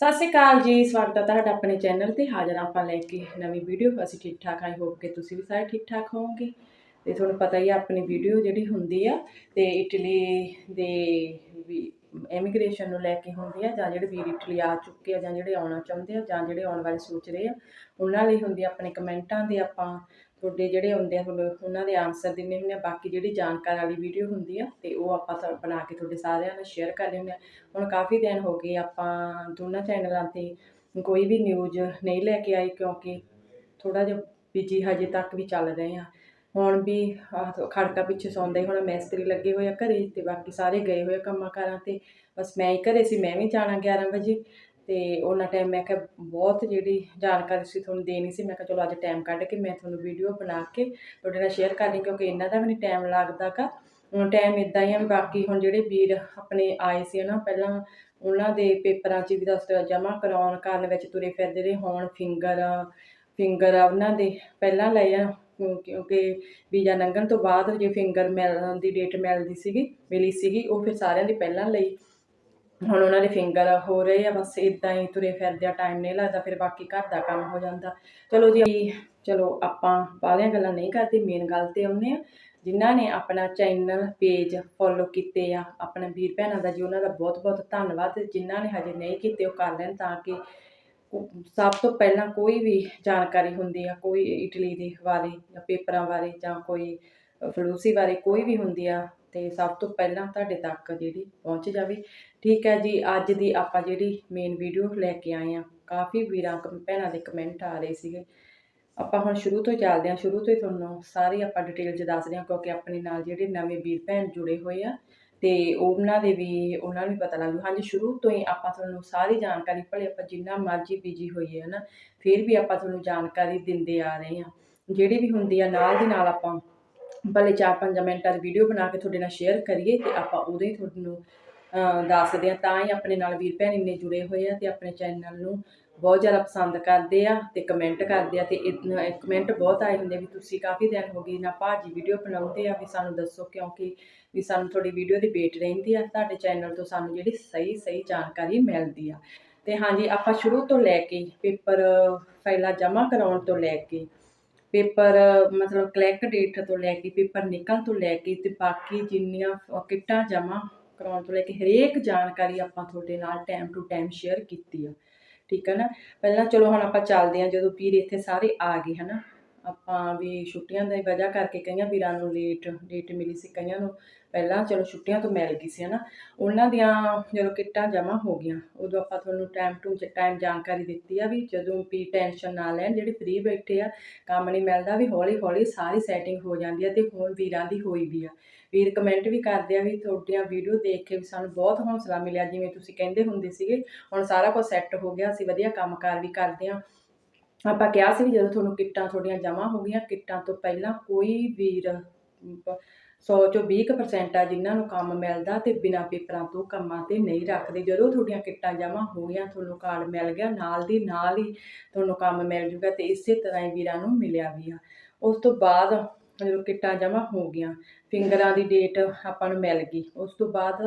ਸਤਿ ਸ਼੍ਰੀ ਅਕਾਲ ਜੀ, ਸਵਾਗਤ ਹੈ ਤੁਹਾਡਾ ਆਪਣੇ ਚੈਨਲ ਤੇ। ਹਾਜ਼ਰ ਆਪਾਂ ਲੈ ਕੇ ਨਵੀਂ ਵੀਡੀਓ। ਅਸੀਂ ਠੀਕ ਠਾਕ ਆਈ ਹੋਪ ਕਿ ਤੁਸੀਂ ਵੀ ਸਾਰੇ ਠੀਕ ਠਾਕ ਹੋਵੋਗੇ। ਤੇ ਤੁਹਾਨੂੰ ਪਤਾ ਹੀ ਆ, ਆਪਣੀ ਵੀਡੀਓ ਜਿਹੜੀ ਹੁੰਦੀ ਆ, ਤੇ ਇਟਲੀ ਦੇ ਵੀ ਇਮੀਗ੍ਰੇਸ਼ਨ ਨੂੰ ਲੈ ਕੇ ਹੁੰਦੀ ਆ, ਜਾਂ ਜਿਹੜੇ ਵੀਰ ਇਟਲੀ ਆ ਚੁੱਕੇ ਆ, ਜਾਂ ਜਿਹੜੇ ਆਉਣਾ ਚਾਹੁੰਦੇ ਆ, ਜਾਂ ਜਿਹੜੇ ਆਉਣ ਵਾਲੇ ਸੋਚ ਰਹੇ ਆ, ਉਹਨਾਂ ਲਈ ਹੁੰਦੀ ਆ, ਆਪਣੇ ਕਮੈਂਟਾਂ ਦੇ ਆਪਾਂ ਤੁਹਾਡੇ ਜਿਹੜੇ ਹੁੰਦੇ ਆ, ਤੁਹਾਨੂੰ ਉਹਨਾਂ ਦੇ ਆਨਸਰ ਦਿੰਦੇ ਹੁੰਦੇ ਆ, ਬਾਕੀ ਜਿਹੜੀ ਜਾਣਕਾਰੀ ਵਾਲੀ ਵੀਡੀਓ ਹੁੰਦੀ ਆ, ਤੇ ਉਹ ਆਪਾਂ ਤਾਂ ਬਣਾ ਕੇ ਤੁਹਾਡੇ ਸਾਰਿਆਂ ਨਾਲ ਸ਼ੇਅਰ ਕਰਦੇ ਹੁੰਦੇ ਆ। ਹੁਣ ਕਾਫੀ ਦਿਨ ਹੋ ਗਏ ਆਪਾਂ ਦੋਨਾਂ ਚੈਨਲਾਂ ਤੇ ਕੋਈ ਵੀ ਨਿਊਜ਼ ਨਹੀਂ ਲੈ ਕੇ ਆਈ ਕਿਉਂਕਿ ਥੋੜਾ ਜਿਹਾ ਬਿਜ਼ੀ ਹਜੇ ਤੱਕ ਵੀ ਚੱਲ ਰਹੇ ਆ। ਹੁਣ ਵੀ ਖੜਕਾ ਪਿੱਛੇ ਸੌਂਦੇ ਹੁਣ, ਮੈਸਤਰੀ ਲੱਗੇ ਹੋਏ ਆ ਘਰੇ, ਤੇ ਬਾਕੀ ਸਾਰੇ ਗਏ ਹੋਏ ਆ ਕੰਮਾਂ ਕਾਰਾਂ ਤੇ। ਬਸ ਮੈਂ ਹੀ ਘਰੇ ਸੀ, ਮੈਂ ਵੀ ਜਾਣਾ 11 ਵਜੇ। ਤੇ ਉਹਨਾਂ ਟਾਈਮ ਮੈਂ ਕਿਹਾ ਬਹੁਤ ਜਿਹੜੀ ਜਾਣਕਾਰੀ ਸੀ ਤੁਹਾਨੂੰ ਦੇਣੀ ਸੀ, ਮੈਂ ਕਿਹਾ ਚਲੋ ਅੱਜ ਟਾਈਮ ਕੱਢ ਕੇ ਮੈਂ ਤੁਹਾਨੂੰ ਵੀਡੀਓ ਬਣਾ ਕੇ ਤੁਹਾਡੇ ਨਾਲ ਸ਼ੇਅਰ ਕਰਨੀ ਕਿਉਂਕਿ ਇਹਨਾਂ ਦਾ ਵੀ ਨਹੀਂ ਟਾਈਮ ਲੱਗਦਾ ਗਾ। ਹੁਣ ਟਾਈਮ ਇਦਾਂ ਹੀ ਆ ਵੀ ਬਾਕੀ ਹੁਣ ਜਿਹੜੇ ਵੀਰ ਆਪਣੇ ਆਏ ਸੀ ਨਾ ਪਹਿਲਾਂ ਉਹਨਾਂ ਦੇ ਪੇਪਰਾਂ 'ਚ ਵੀ ਦਸਤਰ ਜਮ੍ਹਾਂ ਕਰਾਉਣ ਕਰਨ ਵਿੱਚ ਤੁਰੇ ਫਿਰਦੇ ਰਹੇ, ਹੁਣ ਫਿੰਗਰ ਫਿੰਗਰ ਉਹਨਾਂ ਦੇ, ਪਹਿਲਾਂ ਲਏ ਆ ਕਿਉਂਕਿ ਵੀਜ਼ਾ ਲੰਘਣ ਤੋਂ ਬਾਅਦ ਜੇ ਫਿੰਗਰ ਮਿਲਣ ਦੀ ਡੇਟ ਮਿਲਦੀ ਸੀਗੀ, ਮਿਲੀ ਸੀਗੀ, ਉਹ ਫਿਰ ਸਾਰਿਆਂ ਦੀ ਪਹਿਲਾਂ ਲਈ। ਹੁਣ ਉਹਨਾਂ ਦੇ ਫਿੰਗਰ ਹੋ ਰਹੇ ਆ, ਬਸ ਇਦਾਂ ਹੀ ਤੁਰੇ ਫਿਰਦੇ ਆ ਟਾਈਮ ਨਹੀਂ ਲੱਗਦਾ, ਫਿਰ ਬਾਕੀ ਘਰ ਦਾ ਕੰਮ ਹੋ ਜਾਂਦਾ। ਚਲੋ ਜੀ ਚਲੋ ਆਪਾਂ ਬਾਹਲੀਆਂ ਗੱਲਾਂ ਨਹੀਂ ਕਰਦੇ ਮੇਨ ਗੱਲ ਤੇ ਆਉਂਦੇ ਆ ਜਿਨ੍ਹਾਂ ਨੇ ਆਪਣਾ ਚੈਨਲ ਪੇਜ ਫੋਲੋ ਕੀਤੇ ਆ, ਆਪਣੇ ਵੀਰ ਭੈਣਾਂ ਦਾ ਜੀ, ਉਹਨਾਂ ਦਾ ਬਹੁਤ ਬਹੁਤ ਧੰਨਵਾਦ। ਜਿਨ੍ਹਾਂ ਨੇ ਹਜੇ ਨਹੀਂ ਕੀਤੇ, ਉਹ ਕਰ ਲੈਣ ਤਾਂ ਕਿ ਸਭ ਤੋਂ ਪਹਿਲਾਂ ਕੋਈ ਵੀ ਜਾਣਕਾਰੀ ਹੁੰਦੀ ਆ, ਕੋਈ ਇਟਲੀ ਦੇ ਬਾਰੇ ਜਾਂ ਪੇਪਰਾਂ ਬਾਰੇ ਜਾਂ ਕੋਈ ਫਲੂਸੀ ਬਾਰੇ ਕੋਈ ਵੀ ਹੁੰਦੀ ਆ ਤੇ ਸਭ ਤੋਂ ਪਹਿਲਾਂ ਤੁਹਾਡੇ ਤੱਕ ਜਿਹੜੀ ਪਹੁੰਚ ਜਾਵੇ। ਠੀਕ ਹੈ ਜੀ, ਅੱਜ ਦੀ ਆਪਾਂ ਜਿਹੜੀ ਮੇਨ ਵੀਡੀਓ ਲੈ ਕੇ ਆਏ ਆ ਕਾਫੀ ਵੀਰਾਂ, ਕਮ- ਭੈਣਾਂ ਦੇ ਕਮੈਂਟ ਆ ਰਹੇ ਸੀਗੇ। ਆਪਾਂ ਹੁਣ ਸ਼ੁਰੂ ਤੋਂ ਚੱਲਦੇ ਹਾਂ। ਸ਼ੁਰੂ ਤੋਂ ਹੀ ਤੁਹਾਨੂੰ ਸਾਰੀ ਆਪਾਂ ਡਿਟੇਲ 'ਚ ਦੱਸਦੇ ਹਾਂ ਕਿਉਂਕਿ ਆਪਣੇ ਨਾਲ ਜਿਹੜੇ ਨਵੇਂ ਵੀਰ, ਭੈਣ ਜੁੜੇ ਹੋਏ ਆ ਤੇ ਉਹਨਾਂ ਦੇ ਵੀ, ਉਹਨਾਂ ਨੂੰ ਵੀ ਪਤਾ ਲੱਗ ਜੂ। ਹਾਂਜੀ, ਸ਼ੁਰੂ ਤੋਂ ਹੀ ਆਪਾਂ ਤੁਹਾਨੂੰ ਸਾਰੀ ਜਾਣਕਾਰੀ, ਭਲੇ ਆਪਾਂ ਜਿੰਨਾ ਮਰਜ਼ੀ ਬਿਜ਼ੀ ਹੋਈਏ, ਹਨਾ। ਫਿਰ ਵੀ ਆਪਾਂ ਤੁਹਾਨੂੰ ਜਾਣਕਾਰੀ ਦਿੰਦੇ ਆ ਰਹੇ ਹਾਂ। ਜਿਹੜੀ ਵੀ ਹੁੰਦੀ ਆ, ਨਾਲ ਦੀ ਨਾਲ ਆਪਾਂ ਭਲੇ 4-5 ਮਿੰਟਾਂ ਦੀ ਵੀਡੀਓ ਬਣਾ ਕੇ ਤੁਹਾਡੇ ਨਾਲ ਸ਼ੇਅਰ ਕਰੀਏ ਤੇ ਆਪਾਂ ਉਦੋਂ ਹੀ ਤੁਹਾਨੂੰ ਅਹ, ਦੱਸਦੇ ਆ ਤਾਂ ਹੀ ਆਪਣੇ ਨਾਲ ਵੀਰ ਭੈਣ ਇੰਨੇ ਜੁੜੇ ਹੋਏ ਆ ਤੇ ਆਪਣੇ ਚੈਨਲ ਨੂੰ ਬਹੁਤ ਜ਼ਿਆਦਾ ਪਸੰਦ ਕਰਦੇ ਆ ਤੇ ਕਮੈਂਟ ਕਰਦੇ ਆ ਤੇ ਕਮੈਂਟ ਬਹੁਤ ਆਏ ਹੁੰਦੇ ਵੀ ਤੁਸੀਂ ਕਾਫੀ ਦਿਨ ਹੋ ਗਏ ਨਾ ਭਾਜੀ ਵੀਡੀਓ ਬਣਾਉਂਦੇ ਆ ਵੀ ਸਾਨੂੰ ਦੱਸੋ ਕਿਉਂਕਿ ਵੀ ਸਾਨੂੰ ਤੁਹਾਡੀ ਵੀਡੀਓ ਦੀ ਵੇਟ ਰਹਿੰਦੀ ਆ ਤੁਹਾਡੇ ਚੈਨਲ ਤੋਂ ਸਾਨੂੰ ਜਿਹੜੀ ਸਹੀ ਸਹੀ ਜਾਣਕਾਰੀ ਮਿਲਦੀ ਆ। ਤੇ ਹਾਂਜੀ ਆਪਾਂ ਸ਼ੁਰੂ ਤੋਂ ਲੈ ਕੇ ਪੇਪਰ ਫਾਈਲਾਂ ਜਮ੍ਹਾਂ ਕਰਾਉਣ ਤੋਂ ਲੈ ਕੇ ਪੇਪਰ, ਮਤਲਬ ਕਲੈਕ ਡੇਟ ਤੋਂ ਲੈ ਕੇ, ਪੇਪਰ ਨਿਕਲਣ ਤੋਂ ਲੈ ਕੇ ਤੇ ਬਾਕੀ ਜਿੰਨੀਆਂ ਕਿੱਟਾਂ ਜਮ੍ਹਾਂ ਕਰਾਉਣ ਤੋਂ ਲੈ ਕੇ ਹਰੇਕ ਜਾਣਕਾਰੀ ਆਪਾਂ ਤੁਹਾਡੇ ਨਾਲ ਟਾਈਮ ਟੂ ਟਾਈਮ ਸ਼ੇਅਰ ਕੀਤੀ ਆ। ਠੀਕ ਹੈ ਨਾ? ਪਹਿਲਾਂ ਚਲੋ ਹੁਣ ਆਪਾਂ ਚੱਲਦੇ ਹਾਂ ਜਦੋਂ ਵੀਰ ਇੱਥੇ ਸਾਰੇ ਆ ਗਏ, ਹਨਾ? ਆਪਾਂ ਵੀ ਛੁੱਟੀਆਂ ਦੀ ਵਜ੍ਹਾ ਕਰਕੇ ਕਈਆਂ ਵੀਰਾਂ ਨੂੰ ਲੇਟ ਡੇਟ ਮਿਲੀ ਸੀ, ਕਈਆਂ ਨੂੰ ਪਹਿਲਾਂ ਚਲੋ ਛੁੱਟੀਆਂ ਤੋਂ ਮਿਲ ਗਈ ਸੀ, ਹਨਾ। ਉਹਨਾਂ ਦੀਆਂ ਜਦੋਂ ਕਿੱਟਾਂ ਜਮ੍ਹਾਂ ਹੋ ਗਈਆਂ, ਉਦੋਂ ਆਪਾਂ ਤੁਹਾਨੂੰ ਟਾਈਮ ਟੂ ਟਾਈਮ ਜਾਣਕਾਰੀ ਦਿੱਤੀ ਆ ਵੀ ਜਦੋਂ ਵੀ ਟੈਨਸ਼ਨ ਨਾ ਲੈਣ, ਜਿਹੜੇ ਫ੍ਰੀ ਬੈਠੇ ਆ, ਕੰਮ ਨਹੀਂ ਮਿਲਦਾ, ਵੀ ਹੌਲੀ ਹੌਲੀ ਸਾਰੀ ਸੈਟਿੰਗ ਹੋ ਜਾਂਦੀ ਆ ਤੇ ਹੁਣ ਵੀਰਾਂ ਦੀ ਹੋਈ ਵੀ ਆ। ਵੀਰ ਕਮੈਂਟ ਵੀ ਕਰਦੇ ਆ ਵੀ ਤੁਹਾਡੀਆਂ ਵੀਡੀਓ ਦੇਖ ਕੇ ਵੀ ਸਾਨੂੰ ਬਹੁਤ ਹੌਸਲਾ ਮਿਲਿਆ, ਜਿਵੇਂ ਤੁਸੀਂ ਕਹਿੰਦੇ ਹੁੰਦੇ ਸੀਗੇ, ਹੁਣ ਸਾਰਾ ਕੁਝ ਸੈੱਟ ਹੋ ਗਿਆ, ਅਸੀਂ ਵਧੀਆ ਕੰਮਕਾਰ ਵੀ ਕਰਦੇ ਆ। ਆਪਾਂ ਕਿਹਾ ਸੀ ਵੀ ਜਦੋਂ ਤੁਹਾਨੂੰ ਕਿੱਟਾਂ ਤੁਹਾਡੀਆਂ ਜਮ੍ਹਾਂ ਹੋ ਗਈਆਂ, ਕਿੱਟਾਂ ਤੋਂ ਪਹਿਲਾਂ ਕੋਈ ਵੀਰ 100 ਚੋਂ 20% ਆ ਜਿਨ੍ਹਾਂ ਨੂੰ ਕੰਮ ਮਿਲਦਾ ਤੇ ਬਿਨਾਂ ਪੇਪਰਾਂ ਤੋਂ ਕੰਮਾਂ ਤੇ ਨਹੀਂ ਰੱਖਦੇ। ਜਦੋਂ ਤੁਹਾਡੀਆਂ ਕਿੱਟਾਂ ਜਮ੍ਹਾਂ ਹੋ ਗਈਆਂ, ਤੁਹਾਨੂੰ ਕਾਰਡ ਮਿਲ ਗਿਆ, ਨਾਲ ਦੀ ਨਾਲ ਹੀ ਤੁਹਾਨੂੰ ਕੰਮ ਮਿਲ ਜੂਗਾ ਤੇ ਇਸੇ ਤਰ੍ਹਾਂ ਹੀ ਵੀਰਾਂ ਨੂੰ ਮਿਲਿਆ ਵੀ ਆ। ਉਸ ਤੋਂ ਬਾਅਦ ਜਦੋਂ ਕਿੱਟਾਂ ਜਮ੍ਹਾਂ ਹੋ ਗਈਆਂ, ਫਿੰਗਰਾਂ ਦੀ ਡੇਟ ਆਪਾਂ ਨੂੰ ਮਿਲ ਗਈ। ਉਸ ਤੋਂ ਬਾਅਦ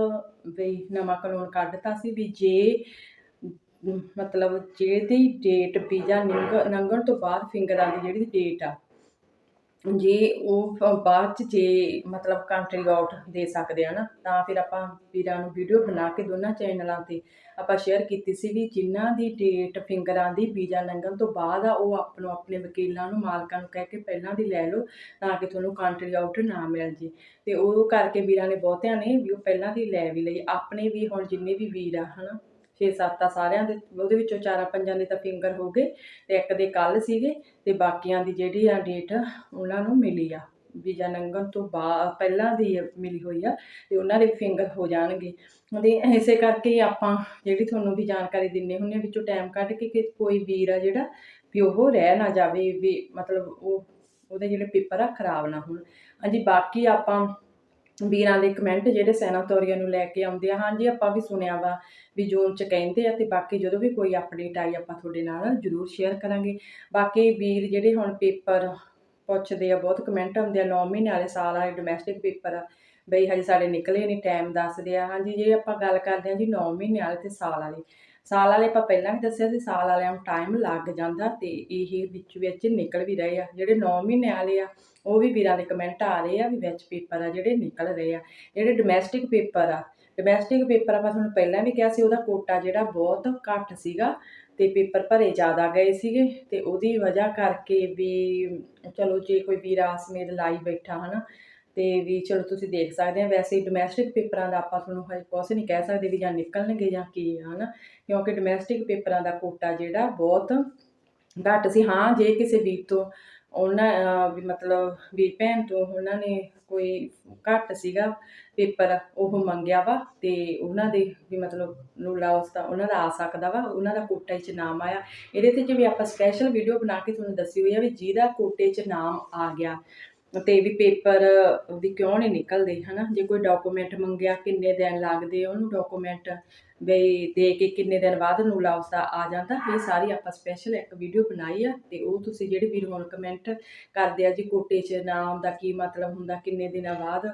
ਵੀ ਨਵਾਂ ਕਾਨੂੰਨ ਕੱਢਤਾ ਸੀ ਵੀ ਜੇ ਮਤਲਬ ਜਿਹਦੀ ਡੇਟ ਵੀਜ਼ਾ ਨਿੰਗ ਲੰਘਣ ਤੋਂ ਬਾਅਦ ਫਿੰਗਰਾਂ ਦੀ ਜਿਹੜੀ ਡੇਟ ਆ। ਜੇ ਉਹ ਬਾਅਦ ਚ ਜੇ ਮਤਲਬ ਕੰਟਰੀ ਆਊਟ ਦੇ ਸਕਦੇ ਆ ਨਾ, ਤਾਂ ਫਿਰ ਆਪਾਂ ਵੀਰਾਂ ਨੂੰ ਵੀਡੀਓ ਬਣਾ ਕੇ ਦੋਨਾਂ ਚੈਨਲਾਂ ਤੇ ਆਪਾਂ ਸ਼ੇਅਰ ਕੀਤੀ ਸੀ ਵੀ ਜਿਨ੍ਹਾਂ ਦੀ ਡੇਟ ਫਿੰਗਰਾਂ ਦੀ ਵੀਜ਼ਾ ਲੰਘਣ ਤੋਂ ਬਾਅਦ ਆ, ਉਹ ਆਪਣੋ ਆਪਣੇ ਵਕੀਲਾਂ ਨੂੰ, ਮਾਲਕਾਂ ਨੂੰ ਕਹਿ ਕੇ ਪਹਿਲਾਂ ਦੀ ਲੈ ਲਓ, ਤਾਂ ਕਿ ਤੁਹਾਨੂੰ ਕੰਟਰੀ ਆਊਟ ਨਾ ਮਿਲ ਜੇ। ਤੇ ਉਹ ਕਰਕੇ ਵੀਰਾਂ ਨੇ ਬਹੁਤਿਆਂ ਨੇ ਵੀ ਉਹ ਪਹਿਲਾਂ ਦੀ ਲੈ ਵੀ ਲਈ, ਆਪਣੇ ਵੀ ਹੁਣ ਜਿੰਨੇ ਵੀ ਵੀਰ ਆ, ਹਨਾ। 6-7 ਆ ਸਾਰਿਆਂ ਦੇ, ਉਹਦੇ ਵਿੱਚੋਂ ਚਾਰਾਂ ਪੰਜਾਂ ਦੇ ਤਾਂ ਫਿੰਗਰ ਹੋ ਗਏ ਤੇ ਇੱਕ ਦੇ ਕੱਲ ਸੀਗੇ ਤੇ ਬਾਕੀਆਂ ਦੀ ਜਿਹੜੀ ਆ ਡੇਟ ਉਹਨਾਂ ਨੂੰ ਮਿਲੀ ਆ ਵੀਜ਼ਾ ਲੰਘਣ ਤੋਂ ਬਾਅਦ ਪਹਿਲਾਂ ਦੀ ਮਿਲੀ ਹੋਈ ਆ ਤੇ ਉਹਨਾਂ ਦੇ ਫਿੰਗਰ ਹੋ ਜਾਣਗੇ। ਤੇ ਇਸੇ ਕਰਕੇ ਆਪਾਂ ਜਿਹੜੀ ਤੁਹਾਨੂੰ ਵੀ ਜਾਣਕਾਰੀ ਦਿੰਨੇ ਹੁੰਨੇ ਵਿੱਚੋਂ ਟਾਈਮ ਕੱਢ ਕੇ ਕਿ ਕੋਈ ਵੀਰ ਆ ਜਿਹੜਾ ਵੀ ਉਹ ਰਹਿ ਨਾ ਜਾਵੇ, ਵੀ ਮਤਲਬ ਉਹ, ਉਹਦੇ ਜਿਹੜੇ ਪੇਪਰ ਆ ਖਰਾਬ ਨਾ ਹੋਣ। ਹਾਂਜੀ, ਬਾਕੀ ਆਪਾਂ ਵੀਰਾਂ ਦੇ ਕਮੈਂਟ ਜਿਹੜੇ ਸੈਨਾਟੋਰੀਆ ਨੂੰ ਲੈ ਕੇ ਆਉਂਦੇ ਆ। ਹਾਂਜੀ, ਆਪਾਂ ਵੀ ਸੁਣਿਆ ਵਾ ਵੀ ਜੂਨ ਚ ਕਹਿੰਦੇ ਆ ਤੇ ਬਾਕੀ ਜਦੋਂ ਵੀ ਕੋਈ ਅਪਡੇਟ ਆਈ ਆਪਾਂ ਤੁਹਾਡੇ ਨਾਲ ਜ਼ਰੂਰ ਸ਼ੇਅਰ ਕਰਾਂਗੇ। ਬਾਕੀ ਵੀਰ ਜਿਹੜੇ ਹੁਣ ਪੇਪਰ ਪੁੱਛਦੇ ਆ, ਬਹੁਤ ਕਮੈਂਟ ਆਉਂਦੇ ਆ 9 ਮਹੀਨੇ ਵਾਲੇ ਸਾਲ ਵਾਲੇ ਡੋਮੈਸਟਿਕ ਪੇਪਰ ਆ। ਬਈ ਹਜੇ ਸਾਡੇ ਨਿਕਲੇ ਨਹੀਂ ਟਾਈਮ ਦੱਸਦੇ ਆ। ਹਾਂਜੀ, ਜੇ ਆਪਾਂ ਗੱਲ ਕਰਦੇ ਆ ਜੀ 9 ਮਹੀਨੇ ਵਾਲੇ ਤੇ ਸਾਲ ਵਾਲੇ। ਸਾਲ ਵਾਲੇ ਆਪਾਂ ਪਹਿਲਾਂ ਵੀ ਦੱਸਿਆ ਸੀ, ਸਾਲ ਵਾਲਿਆਂ ਨੂੰ ਟਾਈਮ ਲੱਗ ਜਾਂਦਾ ਤੇ ਇਹ ਵਿੱਚ ਵਿੱਚ ਨਿਕਲ ਵੀ ਰਹੇ ਆ। ਜਿਹੜੇ 9 ਮਹੀਨੇ ਵਾਲੇ ਆ ਉਹ ਵੀ ਵੀਰਾਂ ਦੇ ਕਮੈਂਟ ਆ ਰਹੇ ਆ ਵੀ ਵਿੱਚ ਪੇਪਰ ਆ ਜਿਹੜੇ ਨਿਕਲ ਰਹੇ ਆ, ਜਿਹੜੇ ਡੋਮੈਸਟਿਕ ਪੇਪਰ ਆ। ਡੋਮੈਸਟਿਕ ਪੇਪਰ ਆਪਾਂ ਤੁਹਾਨੂੰ ਪਹਿਲਾਂ ਵੀ ਕਿਹਾ ਸੀ, ਉਹਦਾ ਕੋਟਾ ਜਿਹੜਾ ਬਹੁਤ ਘੱਟ ਸੀਗਾ ਤੇ ਪੇਪਰ ਭਰੇ ਜ਼ਿਆਦਾ ਗਏ ਸੀਗੇ ਤੇ ਉਹਦੀ ਵਜ੍ਹਾ ਕਰਕੇ ਵੀ ਚਲੋ ਜੇ ਕੋਈ ਵੀਰ ਆਸਮੇਦ ਲਾਈ ਬੈਠਾ ਹਨਾ, ਤੇ ਵੀ ਚਲੋ ਤੁਸੀਂ ਦੇਖ ਸਕਦੇ ਆ, ਵੈਸੇ ਡੋਮੈਸਟਿਕ ਪੇਪਰਾਂ ਦਾ ਆਪਾਂ ਤੁਹਾਨੂੰ ਹਜੇ ਕੁਛ ਨਹੀਂ ਕਹਿ ਸਕਦੇ ਵੀ ਜਾਂ ਨਿਕਲਣਗੇ ਜਾਂ ਕੀ ਆ ਹਨਾ, ਕਿਉਂਕਿ ਡੋਮੈਸਟਿਕ ਪੇਪਰਾਂ ਦਾ ਕੋਟਾ ਜਿਹੜਾ ਬਹੁਤ ਘੱਟ ਸੀ। ਹਾਂ, ਜੇ ਕਿਸੇ ਵੀਰ ਤੋਂ ਉਹਨਾਂ ਵੀ ਮਤਲਬ ਵੀ ਭੈਣ ਤੋਂ ਉਹਨਾਂ ਨੇ ਕੋਈ ਘੱਟ ਸੀਗਾ ਪੇਪਰ ਉਹ ਮੰਗਿਆ ਵਾ ਤੇ ਉਹਨਾਂ ਦੇ ਵੀ ਮਤਲਬ ਨੂੰ ਲਾਸ ਦਾ, ਉਹਨਾਂ ਦਾ ਆ ਸਕਦਾ ਵਾ, ਉਹਨਾਂ ਦਾ ਕੋਟੇ 'ਚ ਨਾਮ ਆਇਆ। ਇਹਦੇ ਤੇ ਜਿਵੇਂ ਆਪਾਂ ਸਪੈਸ਼ਲ ਵੀਡੀਓ ਬਣਾ ਕੇ ਤੁਹਾਨੂੰ ਦੱਸੀ ਹੋਈ ਆ ਵੀ ਜਿਹਦਾ ਕੋਟੇ 'ਚ ਨਾਮ ਆ ਗਿਆ ਤੇ ਵੀ ਪੇਪਰ ਵੀ ਕਿਉਂ ਨਹੀਂ ਨਿਕਲਦੇ, ਹਨਾ? ਜੇ ਕੋਈ ਡਾਕੂਮੈਂਟ ਮੰਗਿਆ, ਕਿੰਨੇ ਦਿਨ ਲੱਗਦੇ, ਉਹਨੂੰ ਡਾਕੂਮੈਂਟ ਬਈ ਦੇ ਕੇ ਕਿੰਨੇ ਦਿਨ ਬਾਅਦ ਨੂੰ ਲਾਸ ਦਾ ਆ ਜਾਂਦਾ, ਇਹ ਸਾਰੀ ਆਪਾਂ ਸਪੈਸ਼ਲ ਇੱਕ ਵੀਡੀਓ ਬਣਾਈ ਆ, ਤੇ ਉਹ ਤੁਸੀਂ ਜਿਹੜੇ ਵੀਰ ਹੁਣ ਕਮੈਂਟ ਕਰਦੇ ਆ ਜੀ ਕੋਟੇ 'ਚ ਨਾਮ ਦਾ ਕੀ ਮਤਲਬ ਹੁੰਦਾ, ਕਿੰਨੇ ਦਿਨਾਂ ਬਾਅਦ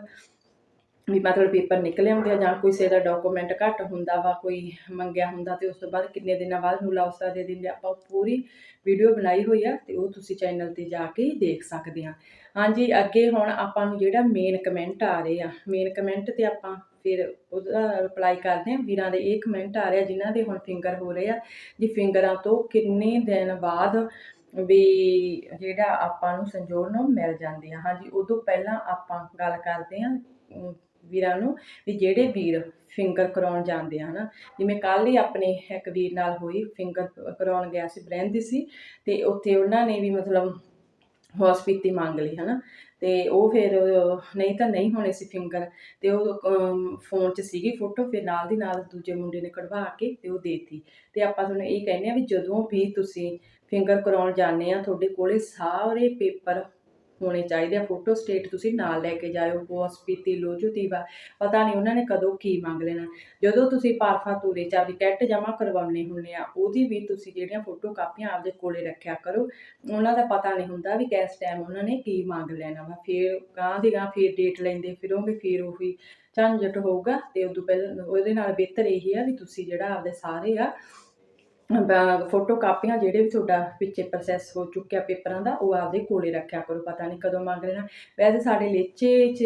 ਵੀ ਮਤਲਬ ਪੇਪਰ ਨਿਕਲੇ ਹੁੰਦੇ ਆ ਜਾਂ ਕਿਸੇ ਦਾ ਡਾਕੂਮੈਂਟ ਘੱਟ ਹੁੰਦਾ ਵਾ, ਕੋਈ ਮੰਗਿਆ ਹੁੰਦਾ, ਤੇ ਉਸ ਤੋਂ ਬਾਅਦ ਕਿੰਨੇ ਦਿਨਾਂ ਬਾਅਦ ਨੂੰ ਲਾਉਸਾ ਦੇ ਦਿੰਦੇ ਆਪਾਂ ਉਹ ਪੂਰੀ ਵੀਡੀਓ ਬਣਾਈ ਹੋਈ ਆ, ਤੇ ਉਹ ਤੁਸੀਂ ਚੈਨਲ ਤੇ ਜਾ ਕੇ ਦੇਖ ਸਕਦੇ ਆ। ਹਾਂਜੀ, ਅੱਗੇ ਹੁਣ ਆਪਾਂ ਨੂੰ ਜਿਹੜਾ ਮੇਨ ਕਮੈਂਟ ਆ ਰਹੇ ਆ ਮੇਨ ਕਮੈਂਟ ਤੇ ਆਪਾਂ ਫਿਰ ਉਹਦਾ ਰਿਪਲਾਈ ਕਰਦੇ ਆ ਵੀਰਾਂ ਦੇ ਇਹ ਕਮੈਂਟ ਆ ਰਿਹਾ ਜਿਨ੍ਹਾਂ ਦੇ ਹੁਣ ਫਿੰਗਰ ਹੋ ਰਹੇ ਆ, ਜੀ ਫਿੰਗਰਾਂ ਤੋਂ ਕਿੰਨੇ ਦਿਨ ਬਾਅਦ ਵੀ ਜਿਹੜਾ ਆਪਾਂ ਨੂੰ ਸੰਜੋੜ ਨੂੰ ਮਿਲ ਜਾਂਦੇ ਆ। ਹਾਂਜੀ, ਉਦੋਂ ਪਹਿਲਾਂ ਆਪਾਂ ਗੱਲ ਕਰਦੇ ਆ ਵੀਰਾਂ ਨੂੰ ਵੀ ਜਿਹੜੇ ਵੀਰ ਫਿੰਗਰ ਕਰਾਉਣ ਜਾਂਦੇ ਆ ਹਨਾ। ਜਿਵੇਂ ਕੱਲ ਹੀ ਆਪਣੇ ਇੱਕ ਵੀਰ ਨਾਲ ਹੋਈ ਫਿੰਗਰ ਕਰਾਉਣ ਗਿਆ ਸੀ ਬ੍ਰੈਂਡ ਸੀ, ਤੇ ਉੱਥੇ ਉਹਨਾਂ ਨੇ ਵੀ ਮਤਲਬ ਹੌਸਪੀਟਲ ਮੰਗ ਲਈ ਹਨਾ। ਤੇ ਉਹ ਫਿਰ ਨਹੀਂ ਤਾਂ ਨਹੀਂ ਹੋਣੇ ਸੀ ਫਿੰਗਰ। ਤੇ ਉਹ ਫੋਨ 'ਚ ਸੀਗੀ ਫੋਟੋ ਫਿਰ ਨਾਲ ਦੀ ਨਾਲ ਦੂਜੇ ਮੁੰਡੇ ਨੇ ਕਢਵਾ ਕੇ ਤੇ ਉਹ ਦੇਤੀ। ਤੇ ਆਪਾਂ ਤੁਹਾਨੂੰ ਇਹ ਕਹਿੰਦੇ ਆ ਵੀ ਜਦੋਂ ਵੀ ਤੁਸੀਂ ਫਿੰਗਰ ਕਰਾਉਣ ਜਾਂਦੇ ਆ ਤੁਹਾਡੇ ਕੋਲੇ ਸਾਰੇ ਪੇਪਰ ਹੋਣੇ ਚਾਹੀਦੇ ਆ। ਫੋਟੋ ਸਟੇਟ ਤੁਸੀਂ ਨਾਲ ਲੈ ਕੇ ਜਾਇਓ। ਹੌਸਪੀਟਲ ਲੋਜੂਤੀਵਾ ਪਤਾ ਨਹੀਂ ਉਹਨਾਂ ਨੇ ਕਦੋਂ ਕੀ ਮੰਗ ਲੈਣਾ। ਜਦੋਂ ਤੁਸੀਂ ਪਾਰਫਾ ਤੂਰੇ ਚਾ ਵੀ ਕੈਟ ਜਮ੍ਹਾਂ ਕਰਵਾਉਣੇ ਹੁੰਦੇ ਆ, ਉਹਦੀ ਵੀ ਤੁਸੀਂ ਜਿਹੜੀਆਂ ਫੋਟੋ ਕਾਪੀਆਂ ਆਪਦੇ ਕੋਲੇ ਰੱਖਿਆ ਕਰੋ। ਉਹਨਾਂ ਦਾ ਪਤਾ ਨਹੀਂ ਹੁੰਦਾ ਵੀ ਕਿਸ ਟਾਈਮ ਉਹਨਾਂ ਨੇ ਕੀ ਮੰਗ ਲੈਣਾ ਵਾ। ਫਿਰ ਗਾਂ ਦੀ ਗਾਂ ਫਿਰ ਡੇਟ ਲੈਂਦੇ ਫਿਰੋਗੇ ਫਿਰ ਉਹੀ ਝੰਜਟ ਹੋਊਗਾ ਤੇ ਉਦੋਂ ਪਹਿਲਾਂ ਉਹਦੇ ਨਾਲ ਬਿਹਤਰ ਇਹੀ ਆ ਵੀ ਤੁਸੀਂ ਜਿਹੜਾ ਆਪਦੇ ਸਾਰੇ ਆ ਫੋਟੋ ਕਾਪੀਆਂ ਜਿਹੜੇ ਵੀ ਤੁਹਾਡਾ ਪਿੱਛੇ ਪ੍ਰੋਸੈਸ ਹੋ ਚੁੱਕਿਆ ਪੇਪਰਾਂ ਦਾ, ਉਹ ਆਪਦੇ ਕੋਲੇ ਰੱਖਿਆ ਕਰੋ, ਪਤਾ ਨਹੀਂ ਕਦੋਂ ਮੰਗ ਲੈਣਾ। ਵੈਸੇ ਸਾਡੇ ਲੇਚੇ 'ਚ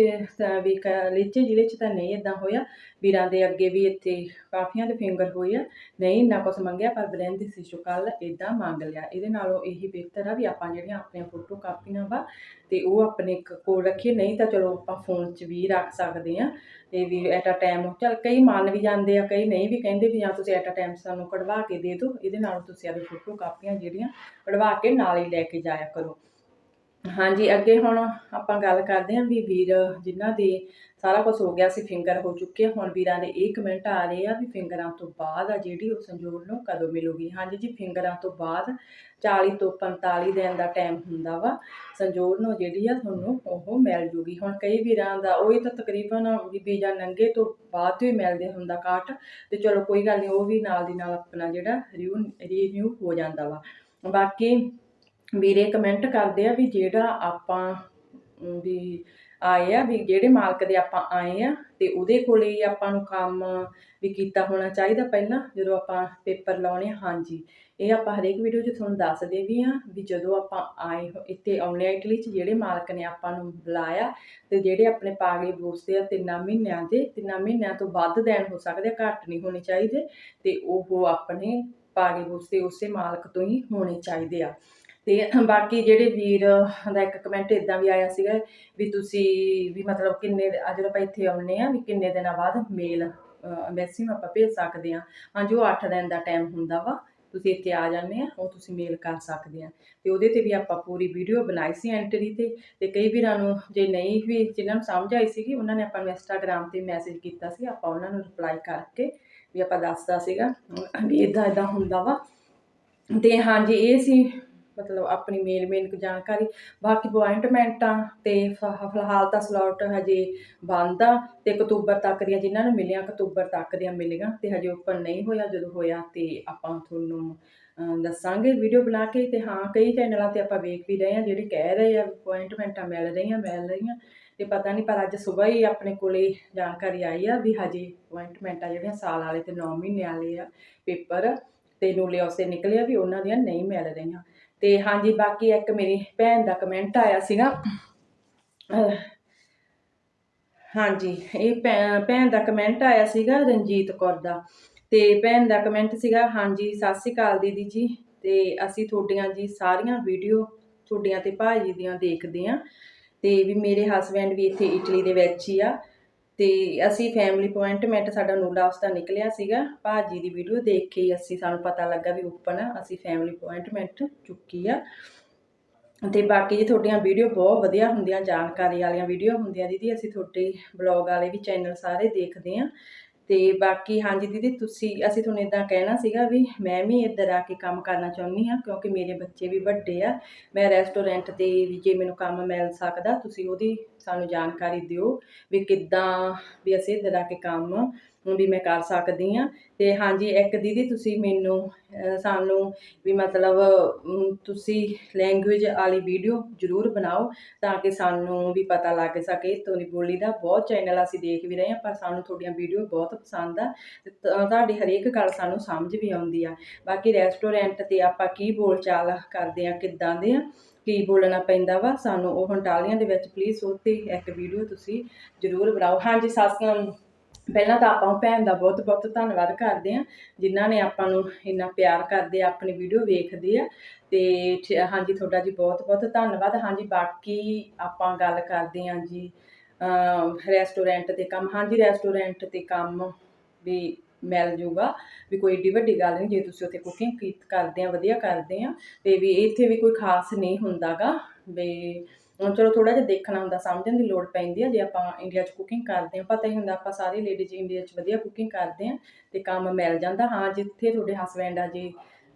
ਵੀ ਲੇਚੇ ਜ਼ਿਲ੍ਹੇ 'ਚ ਤਾਂ ਨਹੀਂ ਇਦਾਂ ਹੋਇਆ ਵੀਰਾਂ ਦੇ ਅੱਗੇ ਵੀ ਇੱਥੇ ਕਾਫੀਆਂ ਦੇ ਫਿੰਗਰ ਹੋਏ ਆ। ਨਹੀਂ, ਇੰਨਾ ਕੁਛ ਮੰਗਿਆ, ਪਰ ਬਲੈਂਡ ਦੀ ਸਿਸਟੋ ਕੱਲ ਇਦਾਂ ਮੰਗ ਲਿਆ। ਇਹਦੇ ਨਾਲੋਂ ਇਹੀ ਬਿਹਤਰ ਆ ਵੀ ਆਪਾਂ ਜਿਹੜੀਆਂ ਆਪਣੀਆਂ ਫੋਟੋ ਕਾਪੀਆਂ ਵਾ, ਤੇ ਉਹ ਆਪਣੇ ਕੋਲ ਰੱਖੀਏ। ਨਹੀਂ ਤਾਂ ਚਲੋ ਆਪਾਂ ਫੋਨ 'ਚ ਵੀ ਰੱਖ ਸਕਦੇ ਆ। ਤੇ ਵੀ ਐਟ ਅ ਟਾਈਮ ਚਲ ਕਈ ਮੰਨ ਵੀ ਜਾਂਦੇ ਆ, ਕਈ ਨਹੀਂ ਵੀ ਕਹਿੰਦੇ ਵੀ ਜਾਂ ਤੁਸੀਂ ਐਟ ਅ ਟਾਈਮ ਸਾਨੂੰ ਕਢਵਾ ਕੇ ਦੇ ਦਿਓ। ਇਹਦੇ ਨਾਲ ਤੁਸੀਂ ਆਪਣੀ ਫੋਟੋ ਕਾਪੀਆਂ ਜਿਹੜੀਆਂ ਕਢਵਾ ਕੇ ਨਾਲ ਹੀ ਲੈ ਕੇ ਜਾਇਆ ਕਰੋ। ਹਾਂਜੀ, ਅੱਗੇ ਹੁਣ ਆਪਾਂ ਗੱਲ ਕਰਦੇ ਹਾਂ ਵੀ ਵੀਰ ਜਿਨ੍ਹਾਂ ਦੇ ਸਾਰਾ ਕੁਝ ਹੋ ਗਿਆ ਸੀ ਫਿੰਗਰ ਹੋ ਚੁੱਕੇ ਆ, ਹੁਣ ਵੀਰਾਂ ਦੇ ਇਹ ਕਮੈਂਟ ਆ ਰਹੇ ਆ ਵੀ ਫਿੰਗਰਾਂ ਤੋਂ ਬਾਅਦ ਆ ਜਿਹੜੀ ਉਹ ਸੰਜੋੜ ਨੂੰ ਕਦੋਂ ਮਿਲੂਗੀ। ਹਾਂਜੀ ਜੀ ਫਿੰਗਰਾਂ ਤੋਂ ਬਾਅਦ 40 ਤੋਂ 45 ਦਿਨ ਦਾ ਟਾਈਮ ਹੁੰਦਾ ਵਾ ਸੰਜੋੜ ਨੂੰ ਜਿਹੜੀ ਆ ਤੁਹਾਨੂੰ ਉਹ ਮਿਲ ਜੂਗੀ। ਹੁਣ ਕਈ ਵੀਰਾਂ ਦਾ ਉਹ ਹੀ ਤਾਂ ਤਕਰੀਬਨ ਵੀ ਵੀਜ਼ਾ ਨੰਗੇ ਤੋਂ ਬਾਅਦ ਹੀ ਮਿਲਦੇ ਹੁੰਦਾ ਕਾਟ। ਤੇ ਚਲੋ ਕੋਈ ਗੱਲ ਨਹੀਂ ਉਹ ਵੀ ਨਾਲ ਦੀ ਨਾਲ ਆਪਣਾ ਜਿਹੜਾ ਰਿਊ ਰੀਨਿਊ ਹੋ ਜਾਂਦਾ ਵਾ। ਬਾਕੀ ਵੀਰੇ ਕਮੈਂਟ ਕਰਦੇ ਆ ਵੀ ਜਿਹੜਾ ਆਪਾਂ ਵੀ ਆਏ ਆ ਵੀ ਜਿਹੜੇ ਮਾਲਕ ਦੇ ਆਪਾਂ ਆਏ ਆ ਤੇ ਉਹਦੇ ਕੋਲੇ ਹੀ ਆਪਾਂ ਨੂੰ ਕੰਮ ਵੀ ਕੀਤਾ ਹੋਣਾ ਚਾਹੀਦਾ ਪਹਿਲਾਂ, ਜਦੋਂ ਆਪਾਂ ਪੇਪਰ ਲਾਉਣੇ ਆ। ਹਾਂਜੀ, ਇਹ ਆਪਾਂ ਹਰੇਕ ਵੀਡੀਓ 'ਚ ਤੁਹਾਨੂੰ ਦੱਸਦੇ ਵੀ ਆ ਵੀ ਜਦੋਂ ਆਪਾਂ ਆਏ ਇੱਥੇ ਆਉਣੇ ਆ ਇਟਲੀ 'ਚ, ਜਿਹੜੇ ਮਾਲਕ ਨੇ ਆਪਾਂ ਨੂੰ ਬੁਲਾਇਆ ਤੇ ਜਿਹੜੇ ਆਪਣੇ ਪਾਗੇ ਬੂਸਦੇ ਆ, ਤਿੰਨਾਂ ਮਹੀਨਿਆਂ ਦੇ, ਤਿੰਨਾਂ ਮਹੀਨਿਆਂ ਤੋਂ ਵੱਧ ਦੇਣ ਹੋ ਸਕਦੇ ਆ, ਘੱਟ ਨਹੀਂ ਹੋਣੇ ਚਾਹੀਦੇ ਤੇ ਉਹ ਆਪਣੇ ਪਾਗੇ ਬੂਸਦੇ ਉਸੇ ਮਾਲਕ ਤੋਂ ਹੀ ਹੋਣੇ ਚਾਹੀਦੇ ਆ ਤੇ ਬਾਕੀ ਜਿਹੜੇ ਵੀਰ ਦਾ ਇੱਕ ਕਮੈਂਟ ਇਦਾਂ ਵੀ ਆਇਆ ਸੀਗਾ ਵੀ ਤੁਸੀਂ ਵੀ ਮਤਲਬ ਕਿੰਨੇ, ਅੱਜ ਜਦੋਂ ਆਪਾਂ ਇੱਥੇ ਆਉਨੇ ਆ ਵੀ ਕਿੰਨੇ ਦਿਨਾਂ ਬਾਅਦ ਮੇਲ ਮੈਸੇਜ ਆਪਾਂ ਭੇਜ ਸਕਦੇ ਆ ਹਾਂਜੀ ਉਹ 8 ਦਿਨ ਦਾ ਟਾਈਮ ਹੁੰਦਾ ਵਾ, ਤੁਸੀਂ ਇੱਥੇ ਆ ਜਾਂਦੇ ਆ ਉਹ ਤੁਸੀਂ ਮੇਲ ਕਰ ਸਕਦੇ ਆ ਤੇ ਉਹਦੇ ਤੇ ਵੀ ਆਪਾਂ ਪੂਰੀ ਵੀਡੀਓ ਬਣਾਈ ਸੀ ਐਂਟਰੀ ਤੇ ਤੇ ਕਈ ਵੀਰਾਂ ਨੂੰ ਜੇ ਨਹੀਂ ਵੀ ਜਿਨ੍ਹਾਂ ਨੂੰ ਸਮਝ ਆਈ ਸੀਗੀ, ਉਹਨਾਂ ਨੇ ਆਪਾਂ ਨੂੰ ਇੰਸਟਾਗ੍ਰam ਤੇ ਮੈਸੇਜ ਕੀਤਾ ਸੀ, ਆਪਾਂ ਉਹਨਾਂ ਨੂੰ ਰਿਪਲਾਈ ਕਰਕੇ ਵੀ ਆਪਾਂ ਦੱਸਦਾ ਸੀਗਾ ਵੀ ਇਦਾਂ ਇਦਾਂ ਹੁੰਦਾ ਵਾ। ਤੇ ਹਾਂਜੀ ਇਹ ਸੀ ਮਤਲਬ ਆਪਣੀ ਮੇਨ ਮੇਨ ਜਾਣਕਾਰੀ। ਬਾਕੀ ਅਪਾਇੰਟਮੈਂਟਾਂ ਤੇ ਫ- ਫਿਲਹਾਲ ਤਾਂ ਸਲੋਟ ਹਜੇ ਬੰਦ ਆ ਤੇ ਅਕਤੂਬਰ ਤੱਕ ਦੀਆਂ ਜਿਨ੍ਹਾਂ ਨੂੰ ਮਿਲੀਆਂ ਅਕਤੂਬਰ ਤੱਕ ਦੀਆਂ ਮਿਲੀਆਂ ਤੇ ਹਜੇ ਓਪਨ ਨਹੀਂ ਹੋਇਆ। ਜਦੋਂ ਹੋਇਆ ਤੇ ਆਪਾਂ ਤੁਹਾਨੂੰ ਅਹ, ਦੱਸਾਂਗੇ ਵੀਡੀਓ ਬਣਾ ਕੇ ਤੇ ਹਾਂ ਕਈ ਚੈਨਲਾਂ ਤੇ ਆਪਾਂ ਵੇਖ ਵੀ ਰਹੇ ਹਾਂ ਜਿਹੜੇ ਕਹਿ ਰਹੇ ਆ ਅਪਾਇੰਟਮੈਂਟਾਂ ਮਿਲ ਰਹੀਆਂ ਮਿਲ ਰਹੀਆਂ ਤੇ ਪਤਾ ਨਹੀਂ ਪਰ ਅੱਜ ਸਵੇਰ ਹੀ ਆਪਣੇ ਕੋਲੇ ਜਾਣਕਾਰੀ ਆਈ ਆ ਵੀ ਹਜੇ ਅਪਾਇੰਟਮੈਂਟਾਂ ਜਿਹੜੀਆਂ ਸਾਲ ਵਾਲੇ ਤੇ 9 ਮਹੀਨੇ ਵਾਲੇ ਆ ਪੇਪਰ ਤੇ ਨੂਲਿਓਸ ਉਸੇ ਨਿਕਲਿਆ ਵੀ ਉਹਨਾਂ ਦੀਆਂ ਨਹੀਂ ਮਿਲ ਰਹੀਆਂ। ਤੇ ਹਾਂਜੀ, ਬਾਕੀ ਇੱਕ ਮੇਰੀ ਭੈਣ ਦਾ ਕਮੈਂਟ ਆਇਆ ਸੀਗਾ। ਹਾਂਜੀ, ਇਹ ਭੈ- ਭੈਣ ਦਾ ਕਮੈਂਟ ਆਇਆ ਸੀਗਾ ਰਣਜੀਤ ਕੌਰ ਦਾ। ਤੇ ਭੈਣ ਦਾ ਕਮੈਂਟ ਸੀਗਾ, ਹਾਂਜੀ, ਸਤਿ ਸ਼੍ਰੀ ਅਕਾਲ ਦੀਦੀ ਜੀ। ਤੇ ਅਸੀਂ ਤੁਹਾਡੀਆਂ ਜੀ ਸਾਰੀਆਂ ਵੀਡੀਓ ਤੁਹਾਡੀਆਂ ਤੇ ਭਾਜੀ ਦੀਆਂ ਦੇਖਦੇ ਆ ਤੇ ਵੀ ਮੇਰੇ ਹਸਬੈਂਡ ਵੀ ਇੱਥੇ ਇਟਲੀ ਦੇ ਵਿੱਚ ਹੀ ਆ। ਤੇ ਅਸੀਂ ਫੈਮਿਲੀ ਅਪਾਇੰਟਮੈਂਟ ਸਾਡਾ ਨੂਲਾ ਉਸ ਦਾ ਨਿਕਲਿਆ ਸੀਗਾ, ਭਾਜੀ ਦੀ ਵੀਡੀਓ ਦੇਖ ਕੇ ਹੀ ਅਸੀਂ ਸਾਨੂੰ ਪਤਾ ਲੱਗਾ ਵੀ ਓਪਨ ਆ, ਅਸੀਂ ਫੈਮਿਲੀ ਅਪਾਇੰਟਮੈਂਟ ਚੁੱਕੀ ਆ। ਤੇ ਬਾਕੀ ਜੀ ਤੁਹਾਡੀਆਂ ਵੀਡੀਓ ਬਹੁਤ ਵਧੀਆ ਹੁੰਦੀਆਂ, ਜਾਣਕਾਰੀ ਵਾਲੀਆਂ ਵੀਡੀਓ ਹੁੰਦੀਆਂ ਦੀਦੀ, ਅਸੀਂ ਤੁਹਾਡੇ ਬਲੌਗ ਵਾਲੇ ਵੀ ਚੈਨਲ ਸਾਰੇ ਦੇਖਦੇ ਆ। ਤੇ ਬਾਕੀ ਹਾਂਜੀ ਦੀਦੀ, ਤੁਸੀਂ, ਅਸੀਂ ਤੁਹਾਨੂੰ ਇਦਾਂ ਕਹਿਣਾ ਸੀਗਾ ਵੀ ਮੈਂ ਵੀ ਇੱਧਰ ਆ ਕੇ ਕੰਮ ਕਰਨਾ ਚਾਹੁੰਦੀ ਆ ਕਿਉਂਕਿ ਮੇਰੇ ਬੱਚੇ ਵੀ ਵੱਡੇ ਆ। ਮੈਂ ਰੈਸਟੋਰੈਂਟ ਤੇ ਵੀ ਜੇ ਮੈਨੂੰ ਕੰਮ ਮਿਲ ਸਕਦਾ, ਤੁਸੀਂ ਉਹਦੀ ਸਾਨੂੰ ਜਾਣਕਾਰੀ ਦਿਓ ਵੀ ਕਿੱਦਾਂ ਵੀ ਅਸੀਂ ਇੱਧਰ ਆ ਕੇ ਕੰਮ ਵੀ ਮੈਂ ਕਰ ਸਕਦੀ ਆ ਤੇ ਹਾਂਜੀ, ਇੱਕ ਦੀਦੀ ਤੁਸੀਂ ਮੈਨੂੰ ਸਾਨੂੰ ਵੀ ਮਤਲਬ ਤੁਸੀਂ ਲੈਂਗੁਏਜ ਵਾਲੀ ਵੀਡੀਓ ਜ਼ਰੂਰ ਬਣਾਓ ਤਾਂ ਕਿ ਸਾਨੂੰ ਵੀ ਪਤਾ ਲੱਗ ਸਕੇ। ਤੁਹਾਡੀ ਬੋਲੀ ਦਾ ਬਹੁਤ ਚੈਨਲ ਅਸੀਂ ਦੇਖ ਵੀ ਰਹੇ ਹਾਂ, ਪਰ ਸਾਨੂੰ ਤੁਹਾਡੀਆਂ ਵੀਡੀਓ ਬਹੁਤ ਪਸੰਦ ਆ। ਤੇ ਤੁਹਾਡੀ ਹਰੇਕ ਗੱਲ ਸਾਨੂੰ ਸਮਝ ਵੀ ਆਉਂਦੀ ਆ। ਬਾਕੀ ਰੈਸਟੋਰੈਂਟ ਤੇ ਆਪਾਂ ਕੀ ਬੋਲਚਾਲ ਕਰਦੇ ਆ ਕਿੱਦਾਂ ਦੇ ਆ, ਕੀ ਬੋਲਣਾ ਪੈਂਦਾ ਵਾ, ਸਾਨੂੰ ਉਹ ਹੰਟਾਲੀਆਂ ਦੇ ਵਿੱਚ ਪਲੀਜ਼ ਉਹ 'ਤੇ ਇੱਕ ਵੀਡੀਓ ਤੁਸੀਂ ਜ਼ਰੂਰ ਬਣਾਓ। ਹਾਂਜੀ ਸੱਸ ਪਹਿਲਾਂ ਤਾਂ ਆਪਾਂ ਭੈਣ ਦਾ ਬਹੁਤ ਬਹੁਤ ਧੰਨਵਾਦ ਕਰਦੇ ਆ ਜਿਨ੍ਹਾਂ ਨੇ ਆਪਾਂ ਨੂੰ ਇੰਨਾ ਪਿਆਰ ਕਰਦੇ ਆ, ਆਪਣੀ ਵੀਡੀਓ ਵੇਖਦੇ ਆ। ਤੇ ਠ- ਹਾਂਜੀ, ਤੁਹਾਡਾ ਜੀ ਬਹੁਤ ਬਹੁਤ ਧੰਨਵਾਦ। ਹਾਂਜੀ, ਬਾਕੀ ਆਪਾਂ ਗੱਲ ਕਰਦੇ ਆ ਜੀ ਰੈਸਟੋਰੈਂਟ ਤੇ ਕੰਮ। ਹਾਂਜੀ ਰੈਸਟੋਰੈਂਟ ਤੇ ਕੰਮ ਵੀ ਮਿਲ ਜੂਗਾ। ਵੀ ਕੋਈ ਏਡੀ ਵੱਡੀ ਗੱਲ ਨਹੀਂ, ਜੇ ਤੁਸੀਂ ਉੱਥੇ ਕੁਕਿੰਗ ਕੀ ਕਰਦੇ ਆ, ਵਧੀਆ ਕਰਦੇ ਆ। ਤੇ ਵੀ ਇੱਥੇ ਵੀ ਕੋਈ ਖਾਸ ਨਹੀਂ ਹੁੰਦਾਗਾ, ਵੀ ਹੁਣ ਚਲੋ ਥੋੜਾ ਜਿਹਾ ਦੇਖਣਾ ਹੁੰਦਾ, ਸਮਝਣ ਦੀ ਲੋੜ ਪੈਂਦੀ ਆ, ਜੇ ਆਪਾਂ ਇੰਡੀਆ 'ਚ ਕੁਕਿੰਗ ਕਰਦੇ ਹਾਂ, ਪਤਾ ਹੀ ਹੁੰਦਾ ਆਪਾਂ ਸਾਰੇ ਲੇਡੀਜ਼ ਇੰਡੀਆ 'ਚ ਵਧੀਆ ਕੁਕਿੰਗ ਕਰਦੇ ਹਾਂ ਤੇ ਕੰਮ ਮਿਲ ਜਾਂਦਾ। ਹਾਂ, ਜਿੱਥੇ ਤੁਹਾਡੇ ਹਸਬੈਂਡ ਆ ਜੀ,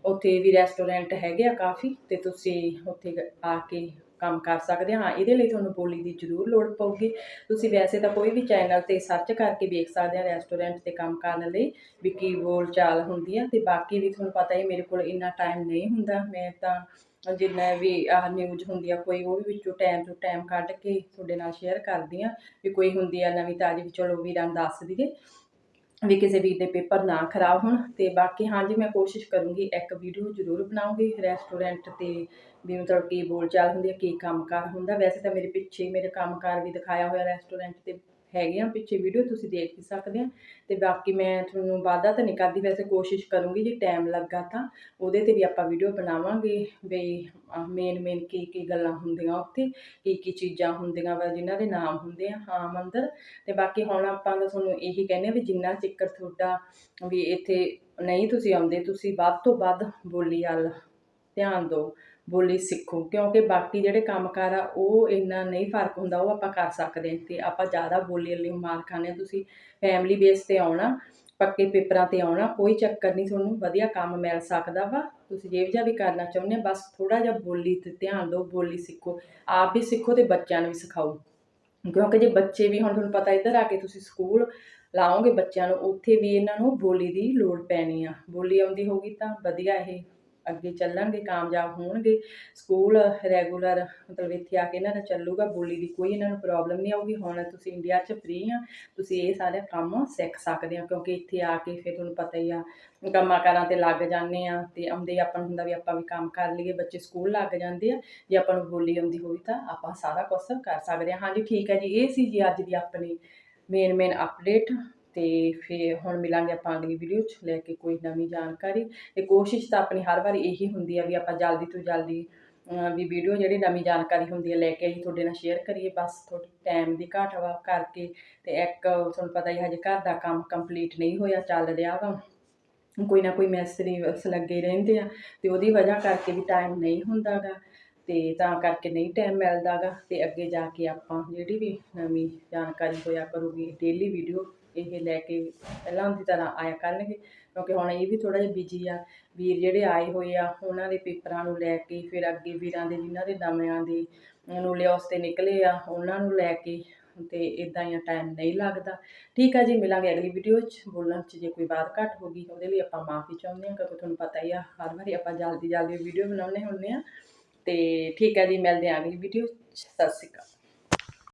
ਉੱਥੇ ਵੀ ਰੈਸਟੋਰੈਂਟ ਹੈਗੇ ਆ ਕਾਫੀ ਤੇ ਤੁਸੀਂ ਉੱਥੇ ਆ ਕੇ ਕੰਮ ਕਰ ਸਕਦੇ ਹਾਂ। ਇਹਦੇ ਲਈ ਤੁਹਾਨੂੰ ਬੋਲੀ ਦੀ ਜ਼ਰੂਰ ਲੋੜ ਪਊਗੀ। ਤੁਸੀਂ ਵੈਸੇ ਤਾਂ ਕੋਈ ਵੀ ਚੈਨਲ ਤੇ ਸਰਚ ਕਰਕੇ ਵੇਖ ਸਕਦੇ ਆ ਰੈਸਟੋਰੈਂਟ ਤੇ ਕੰਮ ਕਰਨ ਲਈ ਵੀ ਕੀ ਬੋਲ ਚਾਲ ਹੁੰਦੀ ਆ ਤੇ ਬਾਕੀ ਵੀ ਤੁਹਾਨੂੰ ਪਤਾ ਹੀ ਮੇਰੇ ਕੋਲ ਇੰਨਾ ਟਾਈਮ ਨਹੀਂ ਹੁੰਦਾ, ਮੈਂ ਤਾਂ ਜਿੰਨਾ ਵੀ ਆਹ ਨਿਊਜ਼ ਹੁੰਦੀ ਆ, ਕੋਈ ਉਹ ਵੀ ਵਿੱਚੋਂ ਟਾਈਮ ਤੋਂ ਟਾਈਮ ਕੱਢ ਕੇ ਤੁਹਾਡੇ ਨਾਲ ਸ਼ੇਅਰ ਕਰਦੀ ਆ ਵੀ ਕੋਈ ਹੁੰਦੀ ਆ ਨਵੀਂ ਤਾਜ਼ੀ ਵੀ ਚਲੋ ਵੀਰਾਂ ਨੂੰ ਦੱਸ ਦਈਏ ਵੀ ਕਿਸੇ ਵੀਰ ਦੇ ਪੇਪਰ ਨਾ ਖਰਾਬ ਹੋਣ। ਤੇ ਬਾਕੀ ਹਾਂਜੀ ਮੈਂ ਕੋਸ਼ਿਸ਼ ਕਰੂੰਗੀ ਇੱਕ ਵੀਡੀਓ ਜ਼ਰੂਰ ਬਣਾਉਂਗੀ। ਰੈਸਟੋਰੈਂਟ ਤੇ ਵੀ ਮਤਲਬ ਕੀ ਬੋਲਚਾਲ ਹੁੰਦੀ ਹੈ ਕੀ ਕੰਮਕਾਰ ਹੁੰਦਾ। ਵੈਸੇ ਤਾਂ ਮੇਰੇ ਪਿੱਛੇ ਮੇਰੇ ਕੰਮਕਾਰ ਵੀ ਦਿਖਾਇਆ ਹੋਇਆ ਰੈਸਟੋਰੈਂਟ ਤੇ। ਹੈਗੇ ਆ, ਪਿੱਛੇ ਵੀਡੀਓ ਤੁਸੀਂ ਦੇਖ ਹੀ ਸਕਦੇ ਆ। ਤੇ ਬਾਕੀ ਮੈਂ ਤੁਹਾਨੂੰ ਵਾਅਦਾ ਤਾਂ ਨਹੀਂ ਕਰਦੀ, ਵੈਸੇ ਕੋਸ਼ਿਸ਼ ਕਰੂੰਗੀ ਜੇ ਟਾਈਮ ਲੱਗਾ ਤਾਂ। ਉਹਦੇ ਤੇ ਵੀ ਆਪਾਂ ਵੀਡੀਓ ਬਣਾਵਾਂਗੇ ਵੀ ਮੇਨ ਮੇਨ ਕੀ ਕੀ ਗੱਲਾਂ ਹੁੰਦੀਆਂ ਉੱਥੇ, ਕੀ ਕੀ ਚੀਜ਼ਾਂ ਹੁੰਦੀਆਂ ਵਾ, ਜਿਨ੍ਹਾਂ ਦੇ ਨਾਮ ਹੁੰਦੇ ਆ, ਹਾਂ, ਮੰਦਰ। ਤੇ ਬਾਕੀ ਹੁਣ ਆਪਾਂ ਤਾਂ ਤੁਹਾਨੂੰ ਇਹੀ ਕਹਿੰਦੇ ਆ ਵੀ ਜਿੰਨਾ ਚਿਕਰ ਤੁਹਾਡਾ ਵੀ ਇੱਥੇ ਨਹੀਂ ਤੁਸੀਂ ਆਉਂਦੇ, ਤੁਸੀਂ ਵੱਧ ਤੋਂ ਵੱਧ ਬੋਲੀ ਵਾਲ ਧਿਆਨ ਦਿਓ ਬੋਲੀ ਸਿੱਖੋ, ਕਿਉਂਕਿ ਬਾਕੀ ਜਿਹੜੇ ਕੰਮਕਾਰ ਆ, ਉਹ ਇੰਨਾ ਨਹੀਂ ਫ਼ਰਕ ਹੁੰਦਾ, ਉਹ ਆਪਾਂ ਕਰ ਸਕਦੇ ਹਾਂ। ਤੇ ਆਪਾਂ ਜ਼ਿਆਦਾ ਬੋਲੀ ਲਈ ਮਾਰ ਖਾਣੇ ਤੁਸੀਂ ਫੈਮਿਲੀ ਬੇਸ ਤੇ ਆਉਣਾ, ਪੱਕੇ ਪੇਪਰਾਂ ਤੇ ਆਉਣਾ, ਕੋਈ ਚੱਕਰ ਨਹੀਂ, ਤੁਹਾਨੂੰ ਵਧੀਆ ਕੰਮ ਮਿਲ ਸਕਦਾ ਵਾ। ਤੁਸੀਂ ਜਿਹੋ ਜਿਹਾ ਵੀ ਕਰਨਾ ਚਾਹੁੰਦੇ ਆ ਬਸ ਥੋੜਾ ਜਿਹਾ ਬੋਲੀ ਤੇ ਧਿਆਨ ਦਿਓ ਬੋਲੀ ਸਿੱਖੋ। ਆਪ ਵੀ ਸਿੱਖੋ ਤੇ ਬੱਚਿਆਂ ਨੂੰ ਵੀ ਸਿਖਾਓ। ਕਿਉਂਕਿ ਜੇ ਬੱਚੇ ਵੀ ਹੁਣ ਤੁਹਾਨੂੰ ਪਤਾ ਇੱਧਰ ਆ ਕੇ ਤੁਸੀਂ ਸਕੂਲ ਲਾਓਗੇ ਬੱਚਿਆਂ ਨੂੰ, ਉੱਥੇ ਵੀ ਇਹਨਾਂ ਨੂੰ ਬੋਲੀ ਦੀ ਲੋੜ ਪੈਣੀ ਆ। ਬੋਲੀ ਆਉਂਦੀ ਹੋਊਗੀ ਤਾਂ ਵਧੀਆ ਇਹ। ਅੱਗੇ ਚੱਲਣਗੇ, ਕਾਮਯਾਬ ਹੋਣਗੇ। ਸਕੂਲ ਰੈਗੂਲਰ ਮਤਲਬ ਇੱਥੇ ਆ ਕੇ ਇਹਨਾਂ ਦਾ ਚੱਲੂਗਾ, ਬੋਲੀ ਦੀ ਕੋਈ ਇਹਨਾਂ ਨੂੰ ਪ੍ਰੋਬਲਮ ਨਹੀਂ ਆਊਗੀ। ਹੁਣ ਤੁਸੀਂ ਇੰਡੀਆ 'ਚ ਫ੍ਰੀ ਆ, ਤੁਸੀਂ ਇਹ ਸਾਰੇ ਕੰਮ ਸਿੱਖ ਸਕਦੇ ਆ ਕਿਉਂਕਿ ਇੱਥੇ ਆ ਕੇ ਫਿਰ ਤੁਹਾਨੂੰ ਪਤਾ ਹੀ ਆ, ਕੰਮਾਂ ਕਾਰਾਂ ਤੇ ਲੱਗ ਜਾਂਦੇ ਆ ਤੇ ਆਉਂਦੇ ਹੀ ਆਪਾਂ ਨੂੰ ਹੁੰਦਾ ਵੀ ਆਪਾਂ ਵੀ ਕੰਮ ਕਰ ਲਈਏ, ਬੱਚੇ ਸਕੂਲ ਲੱਗ ਜਾਂਦੇ ਆ, ਜੇ ਆਪਾਂ ਨੂੰ ਬੋਲੀ ਆਉਂਦੀ ਹੋਈ ਤਾਂ ਆਪਾਂ ਸਾਰਾ ਕੁਝ ਕਰ ਸਕਦੇ ਆ। ਹਾਂਜੀ, ਠੀਕ ਹੈ ਜੀ, ਇਹ ਸੀ ਜੀ ਅੱਜ ਦੀ ਆਪਣੀ ਮੇਨ ਮੇਨ ਅਪਡੇਟ ਤੇ ਫਿਰ ਹੁਣ ਮਿਲਾਂਗੇ ਆਪਾਂ ਅਗਲੀ ਵੀਡੀਓ 'ਚ ਲੈ ਕੇ ਕੋਈ ਨਵੀਂ ਜਾਣਕਾਰੀ ਤੇ ਕੋਸ਼ਿਸ਼ ਤਾਂ ਆਪਣੀ ਹਰ ਵਾਰੀ ਇਹੀ ਹੁੰਦੀ ਆ ਵੀ ਆਪਾਂ ਜਲਦੀ ਤੋਂ ਜਲਦੀ ਵੀ ਵੀਡੀਓ ਜਿਹੜੀ ਨਵੀਂ ਜਾਣਕਾਰੀ ਹੁੰਦੀ ਹੈ ਲੈ ਕੇ ਅਸੀਂ ਤੁਹਾਡੇ ਨਾਲ ਸ਼ੇਅਰ ਕਰੀਏ। ਬਸ ਥੋੜੀ ਟਾਈਮ ਦੀ ਘਾਟ ਵਾ ਕਰਕੇ ਤੇ ਇੱਕ ਤੁਹਾਨੂੰ ਪਤਾ ਹੀ ਹਜੇ ਘਰ ਦਾ ਕੰਮ ਕੰਪਲੀਟ ਨਹੀਂ ਹੋਇਆ, ਚੱਲ ਰਿਹਾ ਵਾ। ਕੋਈ ਨਾ ਕੋਈ ਮੈਸਰੀ ਲੱਗੇ ਰਹਿੰਦੇ ਆ ਤੇ ਉਹਦੀ ਵਜ੍ਹਾ ਕਰਕੇ ਵੀ ਟਾਈਮ ਨਹੀਂ ਹੁੰਦਾਗਾ। ਤੇ ਤਾਂ ਕਰਕੇ ਨਹੀਂ ਟਾਈਮ ਮਿਲਦਾਗਾ ਤੇ ਅੱਗੇ ਜਾ ਕੇ ਆਪਾਂ ਜਿਹੜੀ ਵੀ ਨਵੀਂ ਜਾਣਕਾਰੀ ਹੋਇਆ ਕਰੂਗੀ ਡੇਲੀ ਵੀਡੀਓ ਇਹ ਲੈ ਕੇ ਪਹਿਲਾਂ ਦੀ ਤਰ੍ਹਾਂ ਆਇਆ ਕਰਨਗੇ। ਕਿਉਂਕਿ ਹੁਣ ਇਹ ਵੀ ਥੋੜਾ ਜਿਹਾ ਬਿਜ਼ੀ ਆ, ਵੀਰ ਜਿਹੜੇ ਆਏ ਹੋਏ ਆ, ਉਹਨਾਂ ਦੇ ਪੇਪਰਾਂ ਨੂੰ ਲੈ ਕੇ, ਫਿਰ ਅੱਗੇ ਵੀਰਾਂ ਦੇ ਜਿਨ੍ਹਾਂ ਦੇ ਨਵਿਆਂ ਦੇ ਨੂੰ ਲਿਓਸ ਤੇ ਨਿਕਲੇ ਆ, ਉਹਨਾਂ ਨੂੰ ਲੈ ਕੇ ਤੇ ਇਦਾਂ ਹੀ ਟਾਈਮ ਨਹੀਂ ਲੱਗਦਾ। ਠੀਕ ਆ ਜੀ, ਮਿਲਾਂਗੇ ਅਗਲੀ ਵੀਡੀਓ 'ਚ। ਬੋਲਣ 'ਚ ਜੇ ਕੋਈ ਬਾਤ ਘੱਟ ਹੋ ਗਈ, ਉਹਦੇ ਲਈ ਆਪਾਂ ਮਾਫੀ ਚਾਹੁੰਦੇ ਹਾਂ, ਕਿਉਂਕਿ ਤੁਹਾਨੂੰ ਪਤਾ ਹੀ ਆ, ਹਰ ਵਾਰੀ ਆਪਾਂ ਜਲਦੀ ਜਲਦੀ ਵੀਡੀਓ ਬਣਾਉਂਦੇ ਹੁੰਦੇ ਆ ਤੇ ਠੀਕ ਹੈ ਜੀ ਮਿਲਦੇ ਹਾਂ ਅਗਲੀ ਵੀਡੀਓ ਸਤਿ ਸ਼੍ਰੀ ਅਕਾਲ।